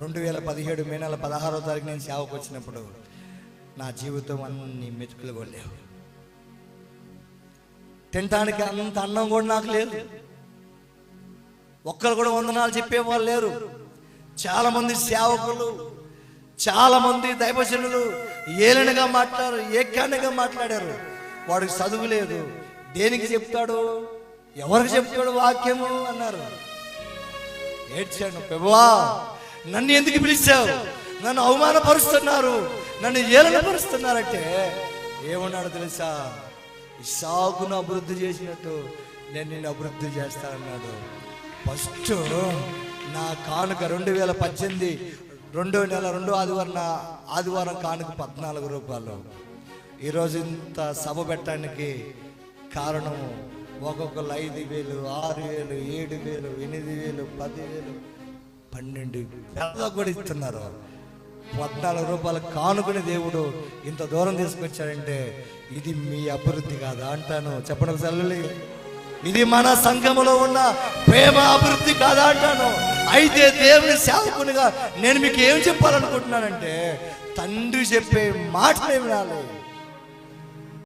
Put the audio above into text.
రెండు వేల పదిహేడు మే నెల పదహారో తారీఖు నేను సేవకు వచ్చినప్పుడు నా జీవితం అన్ని మెతుకులు కొలేవు తినటానికి అంత అన్నం కూడా నాకు లేదు. ఒక్కరు కూడా వందనాలు చెప్పేవాళ్ళు లేరు. చాలామంది సేవకులు చాలామంది దైవజనులు ఏలనగా మాట్లాడారు ఏకానగా మాట్లాడారు. వాడికి చదువు లేదు. దేనికి చెప్తాడు? ఎవరికి చెప్తాడు వాక్యము? అన్నారు. ఏడ్చాను ప్రభువా నన్ను ఎందుకు పిలిచావు? నన్ను అవమానపరుస్తున్నారు. నన్ను ఏలనపరుస్తున్నారంటే ఏమన్నాడు తెలుసా? ఇసాకును అభివృద్ధి చేసినట్టు నేను నిన్ను అభివృద్ధి చేస్తానన్నాడు ఫస్ట్ నా కానుక రెండు వేల పద్దెనిమిది రెండో నెల రెండో ఆదివారం నా ఆదివారం కానుక పద్నాలుగు రూపాయలు. ఈరోజు ఇంత సభ పెట్టడానికి కారణము ఒక్కొక్కరు ఐదు వేలు ఆరు వేలు ఏడు వేలు ఎనిమిది వేలు పదివేలు పన్నెండు వేల కూడా ఇస్తున్నారు. పద్నాలుగు రూపాయలు కానుకునే దేవుడు ఇంత దూరం తీసుకొచ్చాడంటే ఇది మీ అభివృద్ధి కాదా అంటాను. చెప్పడం ఒకసారి ఇది మన సంఘములో ఉన్న ప్రేమ అభివృద్ధి కాదా అంటాను. అయితే దేవుని సేవకునిగా నేను మీకు ఏం చెప్పాలనుకుంటున్నానంటే తండ్రి చెప్పే మాట వినాలి.